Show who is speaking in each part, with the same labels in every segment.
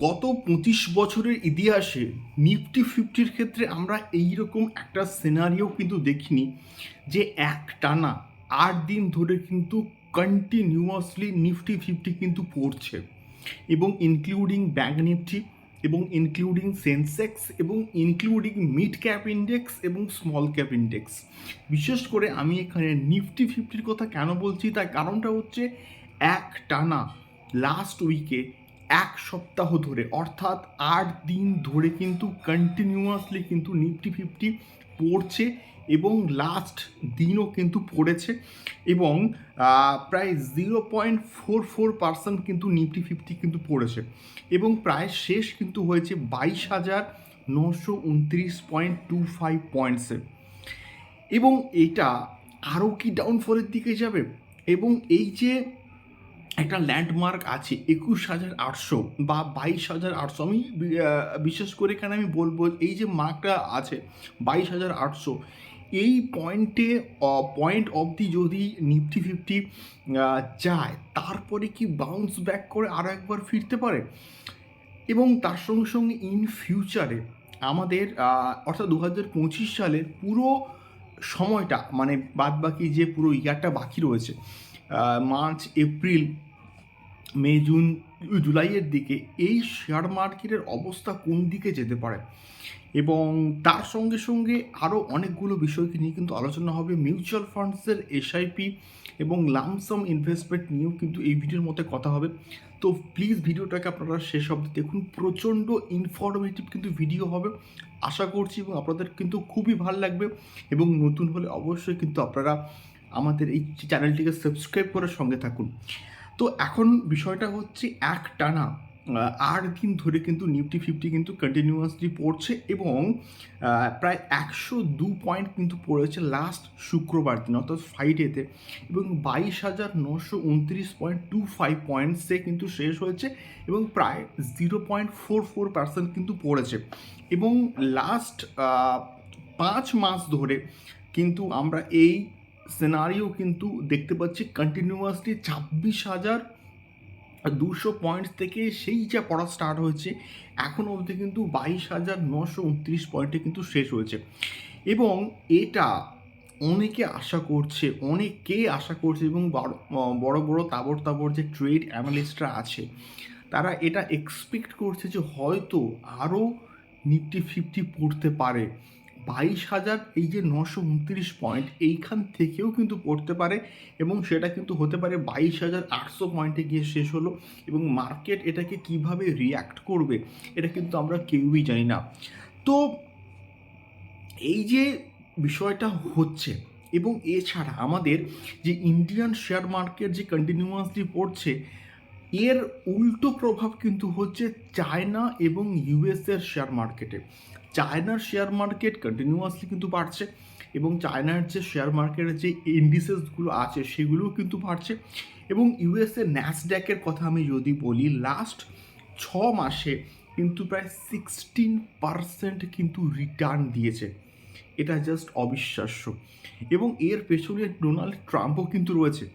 Speaker 1: গত পঁচিশ বছরের ইতিহাসে নিফটি ফিফটির ক্ষেত্রে আমরা এই রকম একটা সিনারিও কিন্তু দেখিনি যে এক টানা আট দিন ধরে কিন্তু কন্টিনিউয়াসলি নিফটি ফিফটি কিন্তু পড়ছে এবং ইনক্লুডিং ব্যাঙ্ক নিফটি এবং ইনক্লুডিং সেন্সেক্স এবং ইনক্লুডিং মিড ক্যাপ ইন্ডেক্স এবং স্মল ক্যাপ ইন্ডেক্স বিশেষ করে আমি এখানে নিফটি ফিফটির কথা কেন বলছি তার কারণটা হচ্ছে এক টানা লাস্ট উইকে এক সপ্তাহ ধরে, অর্থাৎ আট দিন ধরে কিন্তু কন্টিনিউয়াসলি কিন্তু নিফটি ফিফটি পড়ছে এবং লাস্ট দিনও কিন্তু পড়েছে এবং প্রায় zero point four four percent কিন্তু নিফটি ফিফটি কিন্তু পড়েছে এবং প্রায় শেষ কিন্তু হয়েছে বাইশ হাজার নশো উনত্রিশ পয়েন্ট টু ফাইভ পয়েন্টসে এবং এটা আরও কি ডাউনফলের দিকে যাবে? এবং এই যে একটা ল্যান্ডমার্ক আছে, একুশ হাজার আটশো বা বাইশ হাজার আটশো। আমি বিশেষ করে এখানে আমি বলব এই যে মার্কটা আছে, বাইশ হাজার আটশো, এই পয়েন্টে পয়েন্ট অবধি যদি নিফটি ফিফটি যায়, তারপরে কি বাউন্স ব্যাক করে আরও একবার ফিরতে পারে? এবং তার সঙ্গে সঙ্গে ইন ফিউচারে আমাদের অর্থাৎ দু হাজার পঁচিশ সালের পুরো সময়টা মানে বাদ বাকি যে পুরো ইয়ারটা বাকি রয়েছে মার্চ, এপ্রিল মে জুন জুলাইয়ের দিকে এই শেয়ার মার্কেটের অবস্থা কোন দিকে যেতে পারে? এবং তার সঙ্গে সঙ্গে আরও অনেকগুলো বিষয়কে নিয়ে কিন্তু আলোচনা হবে মিউচুয়াল ফান্ডসের এসআইপি এবং লামসাম ইনভেস্টমেন্ট নিয়েও কিন্তু এই ভিডিওর মধ্যে কথা হবে। তো প্লিজ ভিডিওটাকে আপনারা শেষ অব্দি দেখুন। প্রচণ্ড ইনফরমেটিভ কিন্তু ভিডিও হবে। আশা করছি এবং আপনাদের কিন্তু খুবই ভালো লাগবে এবং নতুন হলে অবশ্যই কিন্তু আপনারা আমাদের এই চ্যানেলটিকে সাবস্ক্রাইব করে সঙ্গে থাকুন। তো এখন বিষয়টা হচ্ছে এক টানা আট দিন ধরে কিন্তু নিফটি ফিফটি কিন্তু কন্টিনিউয়াসলি পড়ছে এবং প্রায় একশো দু পয়েন্ট কিন্তু পড়েছে লাস্ট শুক্রবার দিন, অর্থাৎ ফ্রাইডেতে এবং বাইশ হাজার নশো উনত্রিশ পয়েন্ট টু ফাইভ পয়েন্টসে কিন্তু শেষ হয়েছে এবং প্রায় zero point four four percent কিন্তু পড়েছে এবং লাস্ট পাঁচ মাস ধরে কিন্তু আমরা এই সিনারিও কিন্তু দেখতে পাচ্ছি কন্টিনিউয়াসলি ছাব্বিশ হাজার দুশো পয়েন্টস থেকে সেই যা পড়া স্টার্ট হয়েছে, এখন অবধি কিন্তু বাইশ হাজার নশো উনত্রিশ পয়েন্টে কিন্তু শেষ হয়েছে। এবং এটা অনেকে আশা করছে, অনেকে আশা করছে এবং বড় বড় বড় তাবর তাবর যে ট্রেড অ্যানালিস্টরা আছে, তারা এটা এক্সপেক্ট করছে যে হয়তো আরও নিফটি ফিফটি পড়তে পারে। বাইশ হাজার, এই যে নশো উনত্রিশ পয়েন্ট এইখান থেকেও কিন্তু পড়তে পারে এবং সেটা কিন্তু হতে পারে বাইশ হাজার আটশো পয়েন্টে গিয়ে শেষ হলো এবং মার্কেট এটাকে কীভাবে রিয়্যাক্ট করবে, এটা কিন্তু আমরা কেউই জানি না। তো এই যে বিষয়টা হচ্ছে এবং এছাড়া আমাদের যে ইন্ডিয়ান শেয়ার মার্কেট যে কন্টিনিউয়াসলি পড়ছে, এর উল্টো প্রভাব কিন্তু হচ্ছে চায়না এবং ইউএসের শেয়ার মার্কেটে চায়নার শেয়ার মার্কেট কন্টিনিউয়াসলি কিন্তু বাড়ছে এবং চায়নার যে শেয়ার মার্কেটের যে ইন্ডিসেসগুলো আছে সেগুলোও কিন্তু বাড়ছে এবং ইউএসএ ন্যাসড্যাকের কথা আমি যদি বলি লাস্ট ছ মাসে কিন্তু প্রায় সিক্সটিন পারসেন্ট কিন্তু রিটার্ন দিয়েছে। এটা জাস্ট অবিশ্বাস্য। এবং এর পেছনে ডোনাল্ড ট্রাম্পও কিন্তু রয়েছে।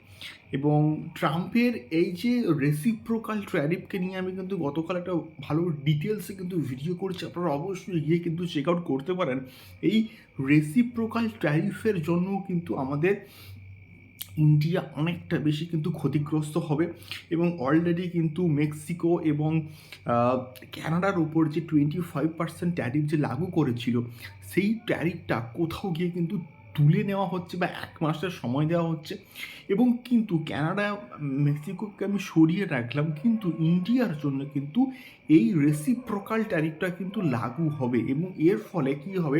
Speaker 1: এবং ট্রাম্পের এই যে রেসিপ্রোকাল ট্যারিফকে নিয়ে আমি কিন্তু গতকাল একটা ভালো ডিটেলসে কিন্তু ভিডিও করছি। আপনারা অবশ্যই গিয়ে কিন্তু চেক আউট করতে পারেন। এই রেসিপ্রোকাল ট্যারিফের জন্য কিন্তু আমাদের ইন্ডিয়া অনেকটা বেশি কিন্তু ক্ষতিগ্রস্ত হবে এবং অলরেডি কিন্তু মেক্সিকো এবং ক্যানাডার উপর যে টোয়েন্টি ফাইভ পার্সেন্ট ট্যারিফ যে লাগু করেছিল, সেই ট্যারিফটা কোথাও গিয়ে কিন্তু তুলে নেওয়া হচ্ছে বা এক মাসের সময় দেওয়া হচ্ছে এবং কিন্তু ক্যানাডা মেক্সিকোকে আমি সরিয়ে রাখলাম, কিন্তু ইন্ডিয়ার জন্য কিন্তু এই রেসিপ্রোকাল ট্যারিফটা কিন্তু লাগু হবে এবং এর ফলে কি হবে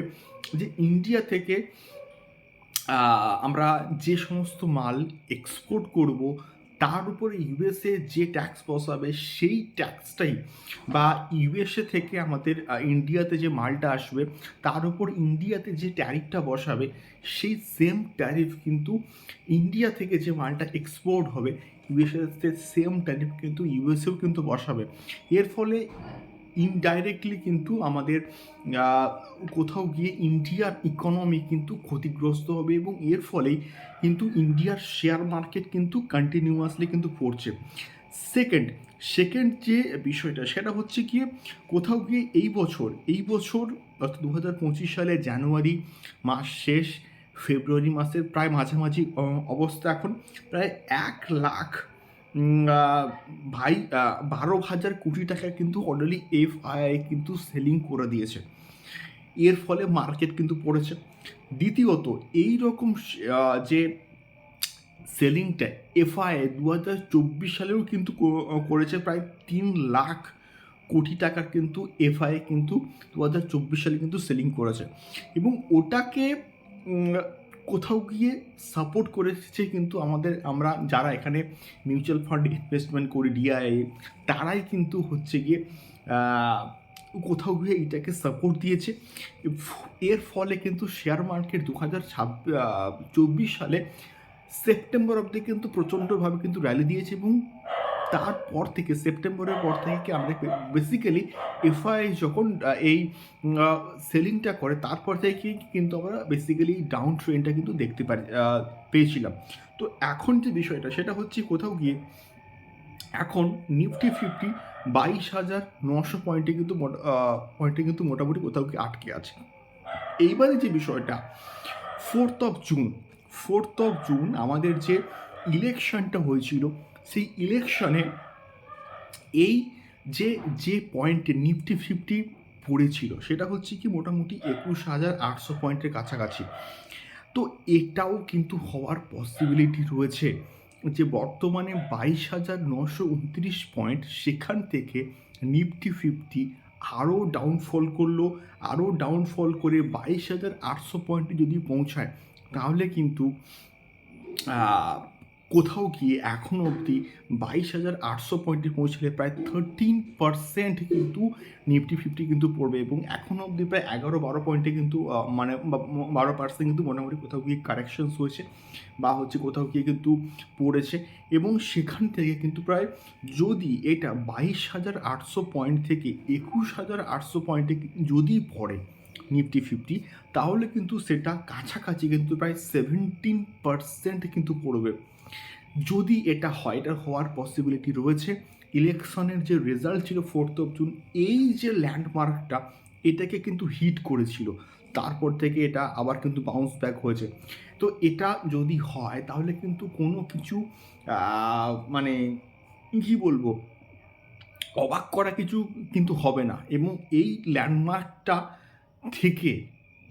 Speaker 1: যে ইন্ডিয়া থেকে আমরা যে সমস্ত মাল এক্সপোর্ট করব, তার উপরে ইউএসএ যে ট্যাক্স বসাবে, সেই ট্যাক্সটাই বা ইউএসএ থেকে আমাদের ইন্ডিয়াতে যে মালটা আসবে, তার উপর ইন্ডিয়াতে যে ট্যারিফটা বসাবে, সেই সেম ট্যারিফ কিন্তু ইন্ডিয়া থেকে যে মালটা এক্সপোর্ট হবে ইউএসএতে সেম ট্যারিফ কিন্তু ইউএসএও কিন্তু বসাবে। এর ফলে ইনডাইরেক্টলি কিন্তু আমাদের কোথাও গিয়ে ইন্ডিয়ার ইকোনমি কিন্তু ক্ষতিগ্রস্ত হবে এবং এর ফলেই কিন্তু ইন্ডিয়ার শেয়ার মার্কেট কিন্তু কন্টিনিউয়াসলি কিন্তু পড়ছে। সেকেন্ড সেকেন্ড যে বিষয়টা, সেটা হচ্ছে কি কোথাও গিয়ে এই বছর এই বছর অর্থাৎ দু হাজার পঁচিশ সালে জানুয়ারি মাস শেষ, ফেব্রুয়ারি মাসের প্রায় মাঝামাঝি অবস্থা এখন প্রায় এক লাখ ভাই বারো হাজার কোটি টাকা কিন্তু অলরেডি এফ আই কিন্তু সেলিং করে দিয়েছে। এর ফলে মার্কেট কিন্তু পড়েছে। দ্বিতীয়ত এই রকম যে সেলিংটা এফআই দু হাজার চব্বিশ সালেও কিন্তু করেছে প্রায় তিন লাখ কোটি টাকার কিন্তু এফআই কিন্তু দু হাজার চব্বিশ সালে কিন্তু সেলিং করেছে। এবং ওটাকে কোথাও গিয়ে সাপোর্ট করেছে কিন্তু আমাদের, আমরা যারা এখানে মিউচুয়াল ফান্ড ইনভেস্টমেন্ট করি ডিআইএ তারাই কিন্তু হচ্ছে গিয়ে কোথাও গিয়ে এটাকে সাপোর্ট দিয়েছে। এর ফলে কিন্তু শেয়ার মার্কেট দু হাজার চব্বিশ সালে সেপ্টেম্বর অবধি কিন্তু প্রচণ্ডভাবে কিন্তু র্যালি দিয়েছে এবং তারপর থেকে, সেপ্টেম্বরের পর থেকে কি আমরা বেসিক্যালি এফআই যখন এই সেলিংটা করে, তারপর থেকে কিন্তু আমরা বেসিক্যালি ডাউন ট্রেনটা কিন্তু দেখতে পারি পেয়েছিলাম। তো এখন যে বিষয়টা, সেটা হচ্ছে কোথাও গিয়ে এখন নিফটি ফিফটি বাইশ হাজার নশো পয়েন্টে কিন্তু পয়েন্টে কিন্তু মোটামুটি কোথাও কি আটকে আছে। এইবারে যে বিষয়টা fourth of June fourth of June আমাদের যে ইলেকশনটা হয়েছিল সেই ইলেকশনে এই যে যে পয়েন্টে নিফটি ফিফটি পড়েছিল, সেটা হচ্ছে কি মোটামুটি একুশ হাজার আটশো পয়েন্টের কাছাকাছি। তো এটাও কিন্তু হওয়ার পসিবিলিটি রয়েছে যে, বর্তমানে বাইশ হাজার নশো উনত্রিশ পয়েন্ট সেখান থেকে নিফটি ফিফটি আরও ডাউনফল করল, আরও ডাউনফল করে বাইশ হাজার আটশো পয়েন্টে যদি পৌঁছায়, তাহলে কিন্তু কোথাও গিয়ে এখনও অবধি বাইশ হাজার আটশো পয়েন্টে পৌঁছলে প্রায় থার্টিন পারসেন্ট কিন্তু নিফটি ফিফটি কিন্তু পড়বে এবং এখনও অবধি প্রায় এগারো বারো পয়েন্টে কিন্তু মানে বারো পার্সেন্ট কিন্তু মোটামুটি কোথাও গিয়ে কারেকশনস হয়েছে বা হচ্ছে কোথাও গিয়ে কিন্তু পড়েছে এবং সেখান থেকে কিন্তু প্রায় যদি এটা বাইশ হাজার আটশো পয়েন্ট থেকে একুশ হাজার আটশো পয়েন্টে যদি পড়ে নিফটি ফিফটি তাহলে কিন্তু সেটা কাছাকাছি কিন্তু প্রায় সেভেন্টিন পার্সেন্ট কিন্তু পড়বে। যদি এটা হয়, এটা হওয়ার পসিবিলিটি রয়েছে। ইলেকশনের যে রেজাল্ট ছিল ফোর্থ অফ জুন এই যে ল্যান্ডমার্কটা এটাকে কিন্তু হিট করেছিল। তারপর থেকে এটা আবার কিন্তু বাউন্স ব্যাক হয়েছে। তো এটা যদি হয়, তাহলে কিন্তু কোনো কিছু মানে কি বলব, অবাক করা কিছু কিন্তু হবে না। এবং এই ল্যান্ডমার্কটা থেকে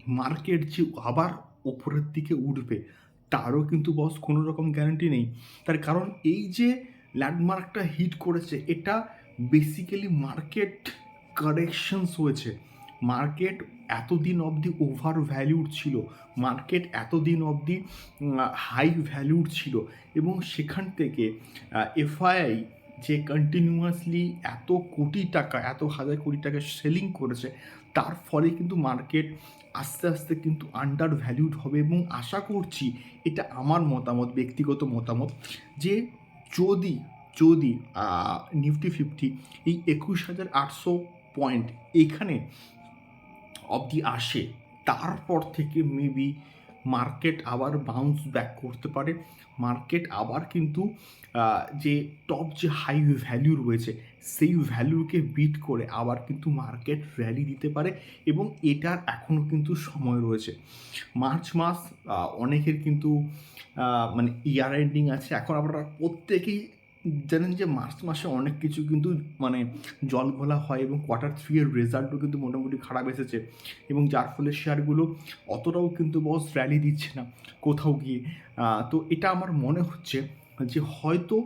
Speaker 1: মার্কেট যে আবার ওপরের দিকে উঠবে তারও কিন্তু বস কোনো রকম গ্যারান্টি নেই। তার কারণ এই যে ল্যান্ডমার্কটা হিট করেছে, এটা বেসিক্যালি মার্কেট কারেকশনস হয়েছে। মার্কেট এতদিন অবধি ওভার ভ্যালিউড ছিল। মার্কেট এতদিন অবধি হাই ভ্যালিউড ছিল। এবং সেখান থেকে এফআইআই যে কন্টিনিউয়াসলি এত কোটি টাকা, এত হাজার কোটি টাকা সেলিং করেছে, তার ফলে কিন্তু মার্কেট আস্তে আস্তে কিন্তু আন্ডার ভ্যালিউড হবে এবং আশা করছি এটা আমার মতামত, ব্যক্তিগত মতামত, যে যদি যদি নিফটি ফিফটি এই একুশ হাজার আটশো পয়েন্ট এখানে অবধি আসে, তারপর থেকে মেবি মার্কেট আবার বাউন্স ব্যাক করতে পারে। মার্কেট আবার কিন্তু যে টপ যে হাই ভ্যালু রয়েছে, সেই ভ্যালুকে বিট করে আবার কিন্তু মার্কেট র্যালি দিতে পারে এবং এটার এখনও কিন্তু সময় রয়েছে। মার্চ মাস অনেকের কিন্তু মানে ইয়ার এন্ডিং আছে। এখন আপনারা প্রত্যেকেই জানেন যে মার্চ মাসে অনেক কিছু কিন্তু মানে জল ঘোলা হয় এবং কোয়ার্টার থ্রি এর রেজাল্টও কিন্তু মোটামুটি খারাপ এসেছে এবং যার ফলে শেয়ারগুলো অতটাও কিন্তু বস র্যালি দিচ্ছে না কোথাও গিয়ে। তো এটা আমার মনে হচ্ছে যে হয়তো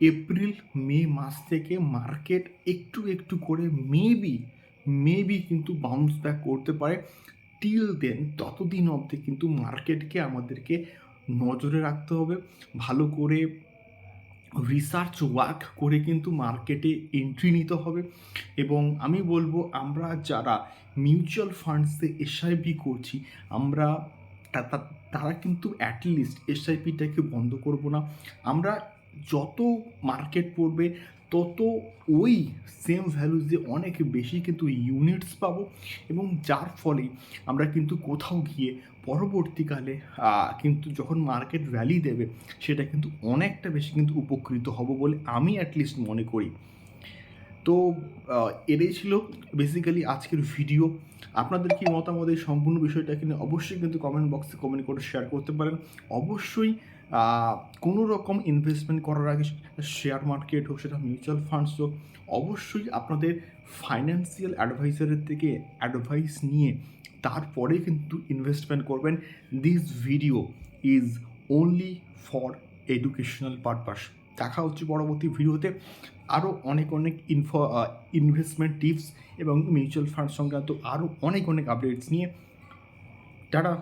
Speaker 1: এপ্রিল মে মাস থেকে মার্কেট একটু একটু করে মেবি মেবি কিন্তু বাউন্স ব্যাক করতে পারে। টিল দেন ততদিন অবধি কিন্তু মার্কেটকে আমাদেরকে নজরে রাখতে হবে, ভালো করে রিসার্চ ওয়ার্ক করে কিন্তু মার্কেটে এন্ট্রি নিতে হবে। এবং আমি বলব, আমরা যারা মিউচুয়াল ফান্ডসে এসআইপি করছি, আমরা তারা কিন্তু অ্যাটলিস্ট এসআইপিটাকে বন্ধ করব না। আমরা যত মার্কেট পড়বে, তত ওই সেম ভ্যালুজে অনেক বেশি কিন্তু ইউনিটস পাবো। এবং যার ফলে আমরা কিন্তু কোথাও গিয়ে পরবর্তীকালে কিন্তু যখন মার্কেট ভ্যালি দেবে, সেটা কিন্তু অনেকটা বেশি কিন্তু উপকৃত হব বলে আমি অ্যাটলিস্ট মনে করি। তো এটাই ছিল বেসিক্যালি আজকের ভিডিও আপনাদের কি মতামত এই সম্পূর্ণ বিষয়টাকে নিয়ে অবশ্যই কিন্তু কমেন্ট বক্সে কমেন্ট করে শেয়ার করতে পারেন। অবশ্যই কোনো রকম ইনভেস্টমেন্ট করার আগে শেয়ার মার্কেট হোক, সেটা মিউচুয়াল ফান্ডস হোক, অবশ্যই আপনাদের ফাইন্যান্সিয়াল অ্যাডভাইজারের থেকে অ্যাডভাইস নিয়ে তারপরে কিন্তু ইনভেস্টমেন্ট করবেন। This video is only for educational purpose দেখা হচ্ছে পরবর্তী ভিডিওতে আরও অনেক অনেক ইনফ ইনভেস্টমেন্ট টিপস এবং মিউচুয়াল ফান্ড সংক্রান্ত আরও অনেক অনেক আপডেটস নিয়ে। টাটা!